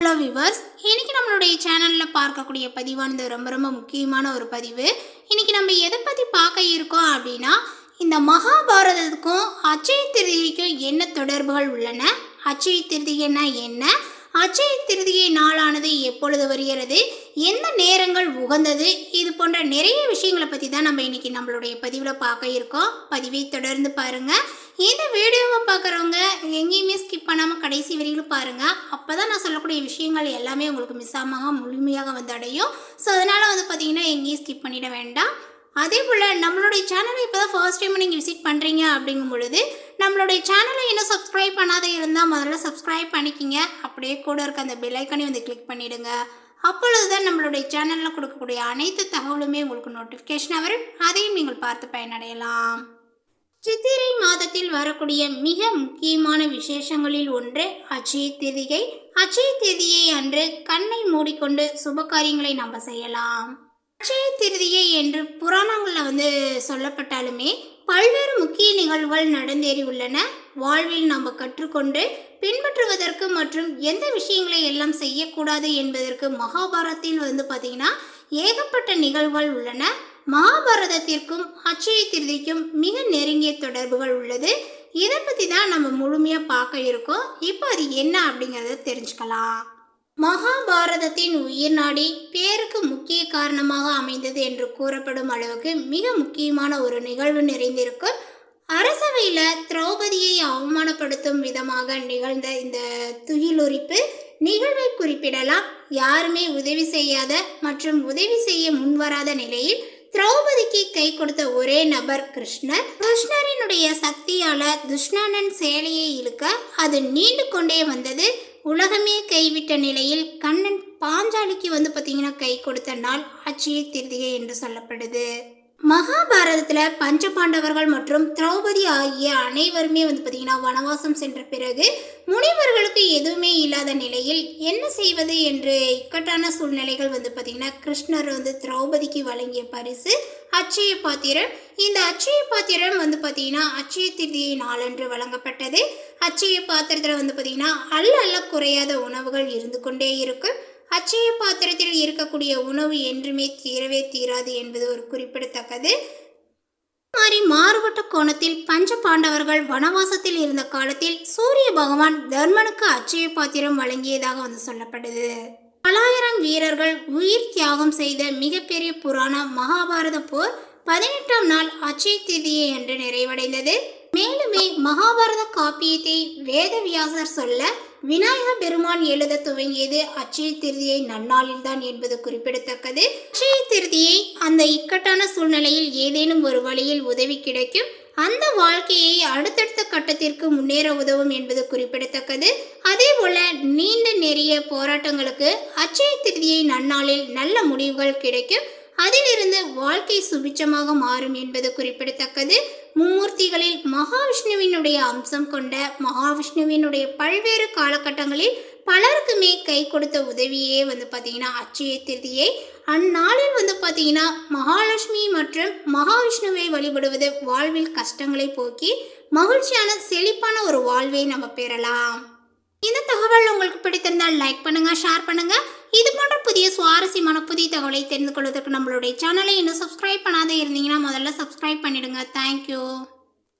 Hello viewers இன்னைக்கு நம்மளுடைய சேனலில் பார்க்கக்கூடிய பதிவானது ரொம்ப ரொம்ப முக்கியமான ஒரு பதிவு. இன்னைக்கு நம்ம எதை பற்றி பார்க்க இருக்கோம் அப்படின்னா இந்த மகாபாரதத்துக்கும் அச்சய திருதிக்கும் என்ன தொடர்புகள் உள்ளன? அச்சய திருதிகைன்னா என்ன? அச்சய திருதிகை நாளானது எப்பொழுது வருகிறது? எந்த நேரங்கள் உகந்தது? இது போன்ற நிறைய விஷயங்களை பற்றி தான் நம்ம இன்றைக்கி நம்மளுடைய பதிவில் பார்க்க இருக்கோம். பதிவை தொடர்ந்து பாருங்கள் இந்த வீடியோவை பார்க்குறவங்க எங்கேயுமே ஸ்கிப் பண்ணாமல் கடைசி வரையிலும் பாருங்கள் அப்போ தான் நான் சொல்லக்கூடிய விஷயங்கள் எல்லாமே உங்களுக்கு மிஸ் ஆகாம முழுமையாக வந்து அடையும். ஸோ அதனால் வந்து பார்த்தீங்கன்னா எங்கேயும் ஸ்கிப் பண்ணிட வேண்டாம். அதே போல் நம்மளுடைய சேனலை இப்போ தான் ஃபர்ஸ்ட் டைம் நீங்கள் விசிட் பண்ணுறீங்க அப்படிங்கும் பொழுது நம்மளுடைய சேனலை இன்னும் சப்ஸ்கிரைப் பண்ணாத இருந்தால் முதல்ல சப்ஸ்கிரைப் பண்ணிக்கிங்க. அப்படியே கூட இருக்க அந்த பெல் வந்து கிளிக் பண்ணிவிடுங்க அப்பொழுது தான் நம்மளுடைய சேனலில் கொடுக்கக்கூடிய அனைத்து தகவலுமே உங்களுக்கு நோட்டிஃபிகேஷன் வரும். அதையும் நீங்கள் பார்த்து பயனடையலாம். சித்திரை மாதத்தில் வரக்கூடிய மிக முக்கியமான விசேஷங்களில் ஒன்று அச்சய திதிகை. அச்சய திதியை அன்று கண்ணை மூடிக்கொண்டு சுப காரியங்களை நம்ம செய்யலாம். அச்சய திருதியை என்று புராணங்களில் வந்து சொல்லப்பட்டாலுமே பல்வேறு முக்கிய நிகழ்வுகள் நடந்தேறி உள்ளன. வாழ்வில் நாம் கற்றுக்கொண்டு பின்பற்றுவதற்கு மற்றும் எந்த விஷயங்களை எல்லாம் செய்யக்கூடாது என்பதற்கு மகாபாரதத்தில் வந்து பார்த்திங்கன்னா ஏகப்பட்ட நிகழ்வுகள் உள்ளன. மகாபாரதத்திற்கும் அச்சய திருதிக்கும் மிக நெருங்கிய தொடர்புகள் உள்ளது. இதை பற்றி தான் நம்ம முழுமையாக பார்க்க இருக்கோம். இப்போ அது என்ன அப்படிங்கிறத தெரிஞ்சுக்கலாம். மகாபாரதத்தின் உயிர் நாடி பேருக்கு முக்கிய காரணமாக அமைந்தது என்று கூறப்படும் அளவுக்கு மிக முக்கியமான ஒரு நிகழ்வு நிறைந்திருக்கும். அரசவையில் திரௌபதியை அவமானப்படுத்தும் விதமாக நிகழ்ந்த இந்த துயிலுரிப்பு நிகழ்வை குறிப்பிடலாம். யாருமே உதவி செய்யாத மற்றும் உதவி செய்ய முன்வராத நிலையில் திரௌபதிக்கு கை கொடுத்த ஒரே நபர் கிருஷ்ணர். கிருஷ்ணரினுடைய சக்தியால துஷ்ணனன் சேலையை இழுக்க அது நீண்டு கொண்டே வந்தது உலகமே கைவிட்ட நிலையில் கண்ணன் பாஞ்சாலிக்கு வந்து பார்த்தீங்கன்னா கை கொடுத்த நாள் அச்சய திருதிகை என்று சொல்லப்படுது. மகாபாரதத்தில் பஞ்சபாண்டவர்கள் மற்றும் திரௌபதி ஆகிய அனைவருமே வந்து பார்த்தீங்கன்னா வனவாசம் சென்ற பிறகு முனிவர்களுக்கு எதுவுமே இல்லாத நிலையில் என்ன செய்வது என்று இக்கட்டான சூழ்நிலைகள் வந்து பார்த்திங்கன்னா கிருஷ்ணர் வந்து திரௌபதிக்கு வழங்கிய பரிசு அச்சய பாத்திரம். இந்த அச்சய பாத்திரம் வந்து பார்த்தீங்கன்னா அச்சய திருதியை நாளன்று வழங்கப்பட்டது. அச்சய பாத்திரத்தில் வந்து பார்த்தீங்கன்னா அல்ல அல்ல குறையாத உணவுகள் இருந்து கொண்டே இருக்கும். அச்சய பாத்திரத்தில் இருக்கக்கூடிய உணவு என்றுமே தீரவே தீராது என்பது ஒரு குறிப்பிடத்தக்கது. மாதிரி மாறுபட்ட கோணத்தில் பஞ்ச பாண்டவர்கள் வனவாசத்தில் இருந்த காலத்தில் சூரிய பகவான் தர்மனுக்கு அச்சய பாத்திரம் வழங்கியதாக வந்து சொல்லப்படுது பலாயிரம் வீரர்கள் உயிர் தியாகம் செய்த மிகப்பெரிய புராணம் மகாபாரத போர் பதினெட்டாம் நாள் அச்சய திதியை என்று நிறைவடைந்தது. மேலுமே மகாபாரத காப்பியத்தை வேதவியாசர் சொல்ல விநாயக பெருமான் எழுத துவங்கியது அச்சய திருதியை நன்னாளில்தான் என்பது குறிப்பிடத்தக்கது. அச்சய திருதியை அந்த இக்கட்டான சூழ்நிலையில் ஏதேனும் ஒரு வழியில் உதவி கிடைக்கும். அந்த வாழ்க்கையை அடுத்தடுத்த கட்டத்திற்கு முன்னேற உதவும் என்பது குறிப்பிடத்தக்கது. அதே போல நீண்ட நெறிய போராட்டங்களுக்கு அச்சய திருதியை நன்னாளில் நல்ல முடிவுகள் கிடைக்கும். அதிலிருந்து வாழ்க்கை சுபிச்சமாக மாறும் என்பது குறிப்பிடத்தக்கது. மும்மூர்த்திகளில் மகாவிஷ்ணுவினுடைய அம்சம் கொண்ட மகாவிஷ்ணுவினுடைய பல்வேறு காலகட்டங்களில் பலருக்குமே கை கொடுத்த உதவியே வந்து பார்த்தீங்கன்னா அச்சய திருதியை. அந்நாளில் வந்து பார்த்தீங்கன்னா மகாலட்சுமி மற்றும் மகாவிஷ்ணுவை வழிபடுவது வாழ்வில் கஷ்டங்களை போக்கி மகிழ்ச்சியான செழிப்பான ஒரு வாழ்வை நம்ம பெறலாம். இந்த தகவல் உங்களுக்கு பிடித்திருந்தால் லைக் பண்ணுங்கள் ஷேர் பண்ணுங்கள் இது புதிய சுவாரஸ்யமான புதிய தகவலை தெரிந்து கொள்வதற்கு நம்மளுடைய சேனலை இன்னும் சப்ஸ்கிரைப் பண்ணாத இருந்தீங்கன்னா முதல்ல சப்ஸ்கிரைப் பண்ணிடுங்க. தேங்க்யூ